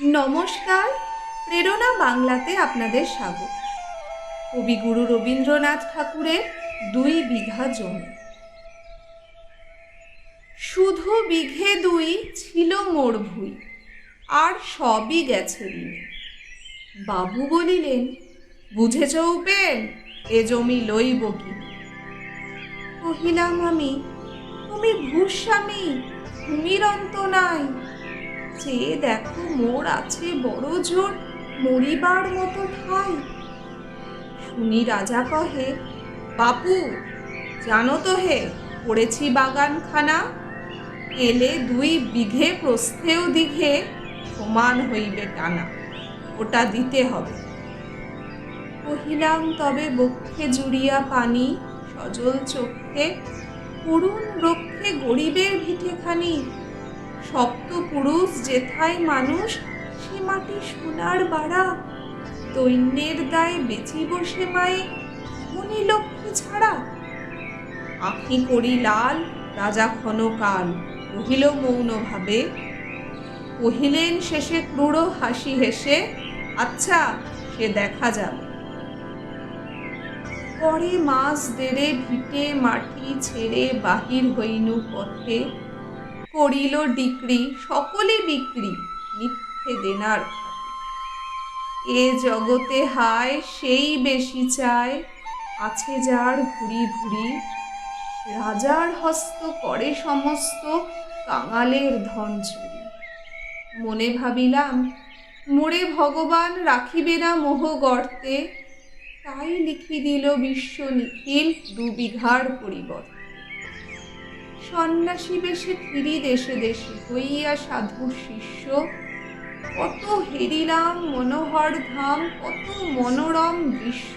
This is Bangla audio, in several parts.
নমস্কার, প্রেরণা বাংলাতে আপনাদের স্বাগত। কবিগুরু রবীন্দ্রনাথ ঠাকুরের দুই বিঘা জমি। শুধু বিঘে দুই ছিল মোর ভুই, আর সবই গেছে বাবু বলিলেন, বুঝেছ উপেন, এ জমি লইব কি? কহিলাম আমি, তুমি ভূস্বামী ভূমির অন্ত নাই যে দেখো মোর আছে বড় জোর মরিবার মতো ঠাই। শুনি রাজা কহে, বাপু, জানো তো হে করেছি বাগানখানা। এলে দুই বিঘে প্রস্থেও দিঘে সমান হইবে টানা, ওটা দিতে হবে। কহিলাম, তবে বক্ষে জুড়িয়া পানি, সজল চক্ষে, করুণ রক্ষে গরিবের ভিটেখানি সপ্ত পুরুষ যেথায় মানুষ সে মাটি সোনার বাড়া। দৈন্যের দায় বেঁচি বসে মায়ে মনি লক্ষ্মী ছাড়া। আঁখি করি লাল, রাজা ক্ষণকাল কহিল মৌনভাবে। কহিলেন, শেষে ক্রূঢ় হাসি হেসে আচ্ছা সে দেখা যাবে পরে মাস দেড়ে ভিটে মাটি ছেড়ে বাহির হইনু পথে। করিল ডিক্রি, সকলে বিক্রি, মিথ্যে দেনার এ জগতে হায়, সেই বেশি চায় আছে যার ভুরি ভুরি। রাজার হস্ত করে সমস্ত কাঙালের ধন চুরি। মনে ভাবিলাম, মোরে ভগবান রাখিবে না মোহ গর্তে। তাই লিখি দিল বিশ্ব নিখিল দু বিঘার পরিবর্তে। সন্ন্যাসী বেশে ফিরি দেশে দেশে হইয়া সাধু শিষ্য। কত হেরিলাম মনোহর ধাম, কত মনোরম দৃশ্য।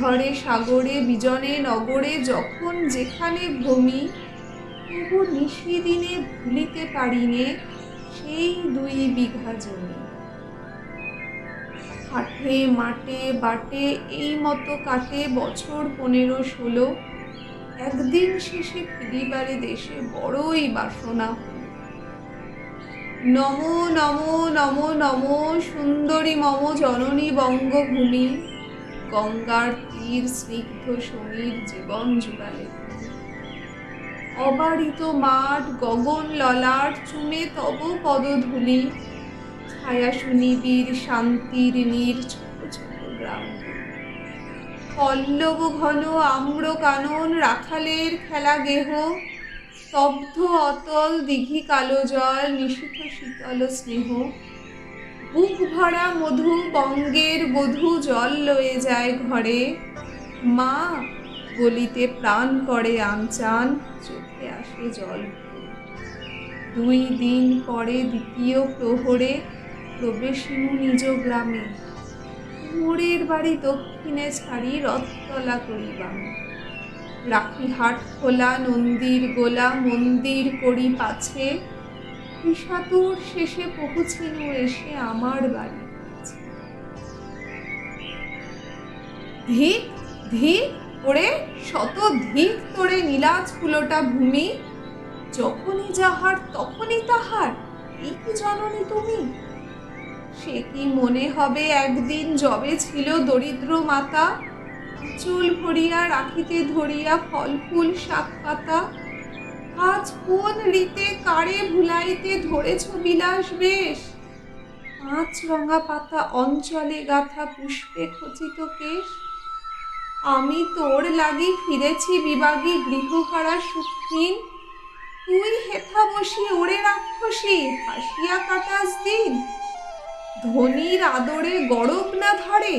ধরে সাগরে, বিজনে, নগরে, যখন যেখানে ভূমি তবু নিশি দিনে ভুলিতে পারিনে সেই দুই বিঘা জমি। হাটে, মাঠে, বাটে, এই মতো কাটে বছর পনেরো ষোলো। একদিন শেষে ফিরিবারে দেশে বড়ই বাসনা। নম নম নম নম, সুন্দরী মম জননী বঙ্গভূমি, গঙ্গার তীর স্নিগ্ধ সমীর জীবন জুড়ালে অবারিত মাঠ, গগন ললাট, চুমে তব পদধূলি ছায়া সুনিবির শান্তির নীর ছোট ছোট গ্রাম পল্লব ঘন আম্র কানন রাখালের খেলা গেহ স্তব্ধ অতল দিঘি কালো জল নিশীথ শীতল স্নেহ। বুক ভরা মধু বঙ্গের বধূ জল লয়ে যায় ঘরে। মা বলিতে প্রাণ করে আমচান, চোখে আসে জল। দুই দিন পরে দ্বিতীয় প্রহরে প্রবেশিনু নিজ গ্রামে। মোড়ের বাড়ি দক্ষিণে ছাড়ি রথতলা করিবাম। রাখি হাট খোলা, নন্দীর গোলা, মন্দির করি পাছে। বিষাতুর শেষে পৌঁছিনু এসে আমার বাড়ি। ধিক ধিক, ওরে শত ধিক তোরে নীলাজ ফুলোটা ভূমি। যখনই যাহার, তখনই তাহার। এই কি জননী তুমি? সে কি মনে হবে একদিন যবে ছিল দরিদ্র মাতা? চুল ভরিয়া রাখিতে ধরিয়া ফল ফুল শাক পাতা। আজ কোন রীতে কারে ভুলাইতে ধরেছ বিলাস বেশ? পাঁচ রঙা পাতা অঞ্চলে গাথা পুষ্পে খচিত কেশ। আমি তোর লাগি ফিরেছি বিবাগী গৃহহারা সুখহীন। তুই হেথা বসি ওরে রাক্ষসী হাসিয়া কাটাস দিন। ধনির আদরে গরব না ধরে,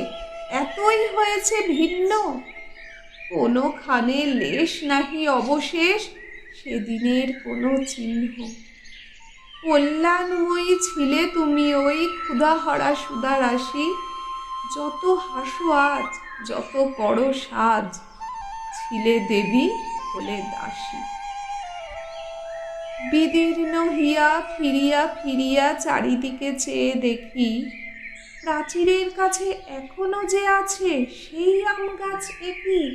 এতই হয়েছে ভিন্ন। কোনো খানে লেশ নাহি অবশেষ, সেদিনের কোনো চিহ্ন। কল্যাণময়ী ছিলে তুমি ওই ক্ষুধাহরা সুদা রাশি যত হাসো আজ, যত করো সাজ, ছিলে দেবী হলে দাসী। বিদীর্ণ হিয়া ফিরিয়া ফিরিয়া চারিদিকে চেয়ে দেখি, প্রাচীরের কাছে এখনও যে আছে সেই আম গাছ একই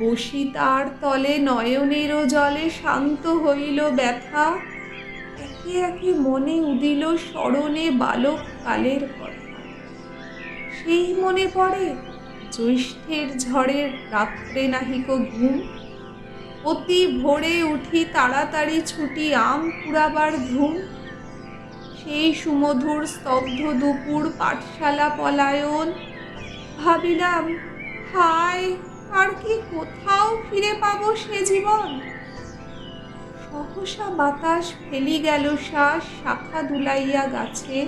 বসি তার তলে নয়নেরও জলে শান্ত হইল ব্যথা, একে একে মনে উদিল স্মরণে বালক কালের কথা। সেই মনে পড়ে জ্যৈষ্ঠের ঝড়ের রাত্রে নাহিক ঘুম। অতি ভোরে উঠি তাড়াতাড়ি ছুটি আম কুড়াবার ঘুম। সেই সুমধুর স্তব্ধ দুপুর পাঠশালা পলায়ন। ভাবিলাম, হায়, আর কি কোথাও ফিরে পাবো সে জীবন? সহসা বাতাস ফেলি গেল শ্বাস, শাখা দুলাইয়া গাছে।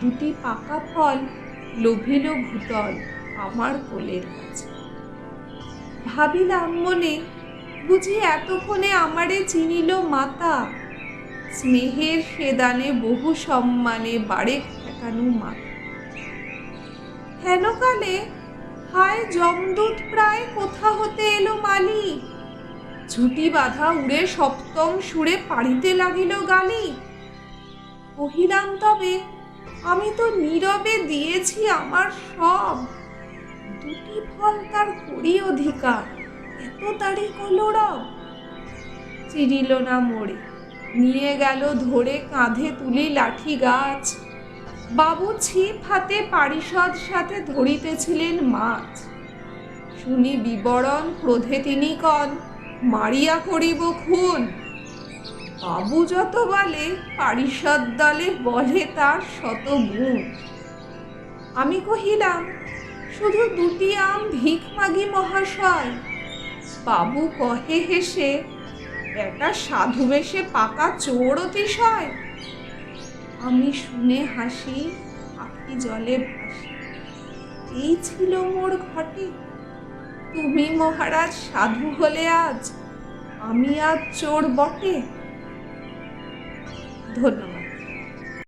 দুটি পাকা ফল লোভিল ভূতল আমার কোলের কাছে। ভাবিলাম মনে বুঝি এতক্ষণে আমারে চিনিল মাতা। স্নেহের সেদানে বহু সম্মানে বাড়ে ঠেকানো মাতা। হেনকালে, হায় জমদূত প্রায় কোথা হতে এলো মালি? ঝুটি বাঁধা উড়ে সপ্তম সুরে পাড়িতে লাগিল গালি। কহিলাম, তবে আমি তো নীরবে দিয়েছি আমার সব। দুটি ফল তার করি অধিকার। এত তারি কলরব চিরিল না মোড়ে নিয়ে গেল ধরে কাঁধে তুলি লাঠি গাছ। বাবু ছিপ হাতে পারিষদ সাথে ধরিতেছিলেন মাছ। শুনি বিবরণ ক্রোধে তিনি কন, মারিয়া করিব খুন। বাবু যত বলে, পারিষদ দলে বলে তার শত গুণ। আমি কহিলাম, শুধু দুটি আম ভিক মহাশয় বাবু কহে হেসে, একটা সাধু বেশে পাকা চোর অতিশয়। আমি শুনে হাসি আখি জলে ভাসি। এই ছিল মোর ঘটে। তুমি মহারাজ সাধু হলে আজ, আমি আজ চোর বটে। ধন্যবাদ।